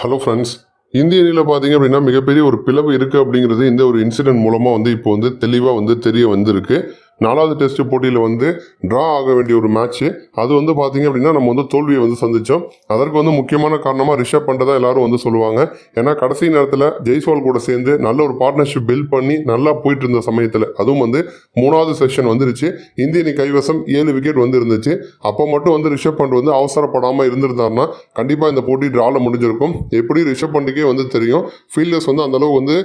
Hello friends இந்திய அணியில் பார்த்தீங்க அப்படின்னா மிகப்பெரிய ஒரு பிளவு இருக்குது அப்படிங்கிறது இந்த ஒரு இன்சிடென்ட் மூலமாக வந்து இப்போ வந்து தெளிவாக வந்து தெரிய வந்திருக்கு. நாலாவது டெஸ்ட் போட்டியில் வந்து ட்ரா ஆக வேண்டிய ஒரு மேட்ச்சு அது வந்து பார்த்தீங்க அப்படின்னா நம்ம வந்து தோல்வியை வந்து சந்தித்தோம் அதற்கு வந்து முக்கியமான காரணமாக ரிஷப் பண்ணுறதா எல்லாரும் வந்து சொல்லுவாங்க. ஏன்னா கடைசி நேரத்தில் ஜெய்ஸ்வால் கூட சேர்ந்து நல்ல ஒரு பார்ட்னர்ஷிப் பில்ட் பண்ணி நல்லா போயிட்டு இருந்த சமயத்தில் அதுவும் வந்து மூணாவது செஷன் வந்துருச்சு. இந்திய அணி கைவசம் ஏழு விக்கெட் வந்து இருந்துச்சு அப்போ மட்டும் வந்து ரிஷப் பண்ட் வந்து அவசரப்படாமல் இருந்திருந்தாருன்னா கண்டிப்பாக இந்த போட்டி ட்ராவில் முடிஞ்சிருக்கும். எப்படி ரிஷப் பண்டுக்கே வந்து தெரியும். ஃபீல்டர்ஸ் வந்து அந்தளவுக்கு வந்து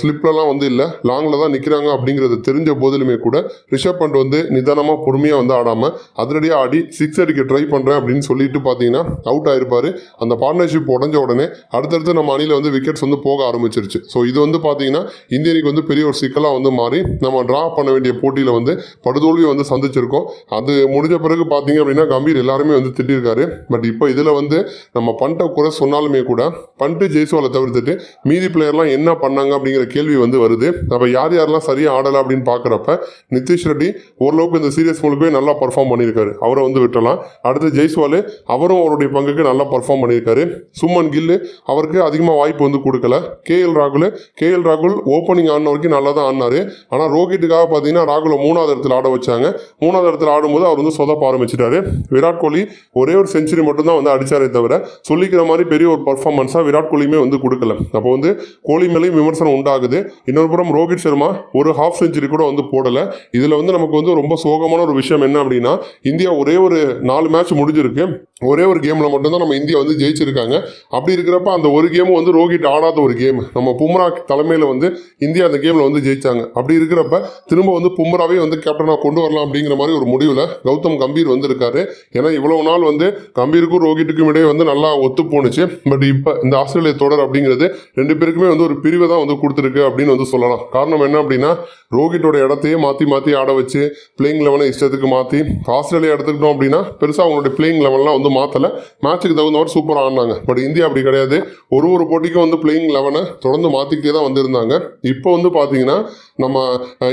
ஸ்லிப்லலாம் வந்து இல்லை லாங்கில் தான் நிற்கிறாங்க அப்படிங்கிறது தெரிஞ்ச போதிலுமே கூட ரிஷப் பண்ட் வந்து நிதானமாக பொறுமையாக வந்து ஆடாமல் அதிரடியாக ஆடி சிக்ஸ் அடிக்க ட்ரை பண்ணுறேன் அப்படின்னு சொல்லிட்டு பார்த்தீங்கன்னா அவுட் ஆயிருப்பார். அந்த பார்ட்னர்ஷிப் உடஞ்ச உடனே அடுத்தடுத்து நம்ம அணியில் வந்து விக்கெட்ஸ் வந்து போக ஆரம்பிச்சிருச்சு. ஸோ இது வந்து பார்த்தீங்கன்னா இந்தியனுக்கு வந்து பெரிய ஒரு சிக்கலாக வந்து மாறி நம்ம ட்ரா பண்ண வேண்டிய போட்டியில் வந்து படுதோல்வி வந்து சந்திச்சிருக்கோம். அது முடிஞ்ச பிறகு பார்த்தீங்க அப்படின்னா கம்பீர் எல்லாருமே வந்து திட்டிருக்காரு. பட் இப்போ இதில் வந்து நம்ம பண்ட்டை குறை சொன்னாலுமே கூட பண்ட்டு ஜெய்ஸ்வாலை தவிர்த்துட்டு மீதி பிளேயர்லாம் என்ன பண்ணாங்க அப்படிங்கிற கேள்வி வந்து வருது. அப்போ யார் யாரெல்லாம் சரியாக ஆடலை அப்படின்னு பார்க்குறப்ப நிதிஷ் ரெட்டி ஓரளவுக்கு இந்த சீரியஸ் போலுக்கே நல்லா பர்ஃபார்ம் பண்ணியிருக்காரு. அவரை வந்து விட்டலாம் அடுத்து ஜெய்ஸ்வால் அவரும் அவருடைய பங்குக்கு நல்லா பர்ஃபார்ம் பண்ணியிருக்காரு. சுமன் கில்லு அவருக்கு அதிகமாக வாய்ப்பு வந்து கொடுக்கல. கே எல் ராகுல் கேஎல் ராகுல் ஓப்பனிங் ஆன வரைக்கும் நல்லா தான் ஆடினாரு. ஆனால் ரோஹித்துக்காக பார்த்தீங்கன்னா ராகுலை மூணாவது இடத்துல ஆட வச்சாங்க. மூணாவது இடத்துல ஆடும்போது அவர் வந்து சொதப்ப ஆரம்பிச்சிட்டாரு. விராட் கோலி ஒரே ஒரு செஞ்சுரி மட்டும்தான் வந்து அடிச்சாரே தவிர சொல்லிக்கிற மாதிரி பெரிய ஒரு பர்ஃபார்மன்ஸாக விராட் கோலியுமே வந்து கொடுக்கல. அப்போ வந்து கோலி மேலேயும் விமர்சனம் உண்டாகுது. இன்னொரு புறம் ரோஹித் சர்மா ஒரு ஹாஃப் செஞ்சுரி கூட வந்து போடலை. இதில் வந்து நமக்கு வந்து ரொம்ப சோகமான ஒரு விஷயம் என்ன அப்படின்னா இந்தியா ஒரே ஒரு நாலு மேட்ச் முடிஞ்சிருக்கு. ஒரே ஒரு கேமில் மட்டும்தான் நம்ம இந்தியா வந்து ஜெயிச்சிருக்காங்க. அப்படி இருக்கிறப்ப அந்த ஒரு கேமும் வந்து ரோஹித் ஆடாத ஒரு கேம் நம்ம பும்ரா தலைமையில் வந்து இந்தியா அந்த கேமில் வந்து ஜெயிச்சாங்க. அப்படி இருக்கிறப்ப திரும்ப வந்து பும்ராவே வந்து கேப்டனாக கொண்டு வரலாம் அப்படிங்கிற மாதிரி ஒரு முடிவில் கௌதம் கம்பீர் வந்திருக்காரு. ஏன்னா இவ்வளோ நாள் வந்து கம்பீருக்கும் ரோஹித்துக்கும் இடையே வந்து நல்லா ஒத்து போணுச்சு பட் இப்போ இந்த ஆஸ்திரேலிய தொடர் அப்படிங்கிறது ரெண்டு பேருக்குமே வந்து ஒரு பிரிவை தான் வந்து கொடுத்துருக்கு அப்படின்னு வந்து சொல்லலாம். காரணம் என்ன அப்படின்னா ரோஹிட்டோட இடத்தையே மாற்றி மாற்றி ஆட வச்சு பிளேயிங் லெவனை இஷ்டத்துக்கு மாற்றி ஆஸ்திரேலியா எடுத்துக்கிட்டோம் அப்படின்னா பெருசாக அவங்களுடைய பிளேயிங் லெவன்லாம் வந்து மாற்றலை மேட்ச்சுக்கு தகுந்த மாதிரி சூப்பராக ஆடினாங்க. பட் இந்தியா அப்படி கிடையாது. ஒரு ஒரு போட்டிக்கும் வந்து பிளேயிங் லெவனை தொடர்ந்து மாற்றிக்கிட்டே தான் வந்திருந்தாங்க. இப்போ வந்து பார்த்தீங்கன்னா நம்ம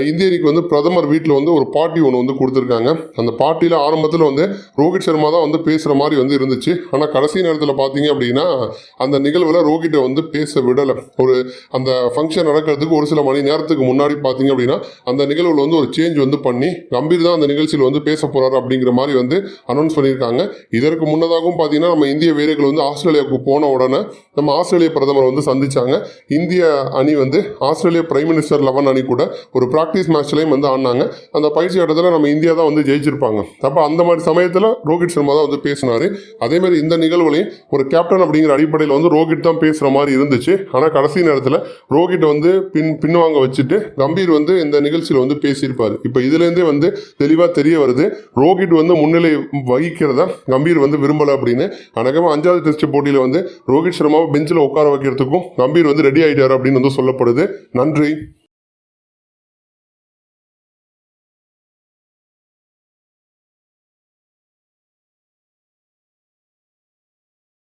இந்திய அணிக்கு வந்து பிரதமர் வீட்டில் வந்து ஒரு பார்ட்டி ஒன்று வந்து கொடுத்துருக்காங்க. அந்த பார்ட்டியில் ஆரம்பத்தில் வந்து ரோஹித் சர்மா தான் வந்து பேசுகிற மாதிரி வந்து இருந்துச்சு. ஆனால் கடைசி நேரத்தில் பார்த்தீங்க அப்படின்னா அந்த நிகழ்வில் ரோஹிட்டை வந்து பேச விடலை. ஒரு அந்த ஃபங்க்ஷன் நடக்கிறதுக்கு ஒரு சில மணி நேரத்துக்கு முன்னாடி பார்த்தீங்க அப்படின்னா அந்த நிகழ்வில் வந்து ஒரு சேஞ்ச் வந்து பண்ணி கம்பீர் தான் அந்த நிகழ்ச்சியில் வந்து பேச போகிறாரு அப்படிங்கிற மாதிரி வந்து அனௌன்ஸ் பண்ணியிருக்காங்க. இதற்கு முன்னதாகவும் பார்த்தீங்கன்னா நம்ம இந்திய வீரர்கள் வந்து ஆஸ்திரேலியாவுக்கு போன உடனே நம்ம ஆஸ்திரேலிய பிரதமர் வந்து சந்திச்சாங்க. இந்திய அணி வந்து ஆஸ்திரேலிய பிரைம் மினிஸ்டர் லெவன் அணி கூட ஒரு ப்ராக்டிஸ் மேட்ச்லையும் வந்து ஆடினாங்க. அந்த பயிற்சி ஆட்டத்தில் நம்ம இந்தியா தான் வந்து ஜெயிச்சிருப்பாங்க. அப்போ அந்த மாதிரி சமயத்தில் ரோஹித் சர்மா தான் வந்து பேசினார். அதேமாதிரி இந்த நிகழ்வுலையும் ஒரு கேப்டன் அப்படிங்கிற அடிப்படையில் வந்து ரோஹித் தான் பேசுகிற மாதிரி இருந்துச்சு. ஆனால் கடைசி நேரத்தில் ரோஹிட் வந்து பின் பின்வாங்க வச்சுட்டு கம்பீர் வந்து இந்த நிகழ்ச்சியில் வந்து பேசியிருப்பார். இப்போ இதுலேருந்தே வந்து தெளிவாக தெரிய வருது. ரோஹித் வந்து முன்னிலை வகிக்கிறத கம்பீர் வந்து வந்து விரும்பலை அப்படின்னு. அநேகமாக அஞ்சாவது டெஸ்ட் போட்டியில் வந்து ரோஹித் சர்மாவை பெஞ்சில் உட்கார வைக்கிறதுக்கும் கம்பீர் வந்து ரெடி ஆகிட்டார் அப்படின்னு வந்து சொல்லப்படுது. நன்றி.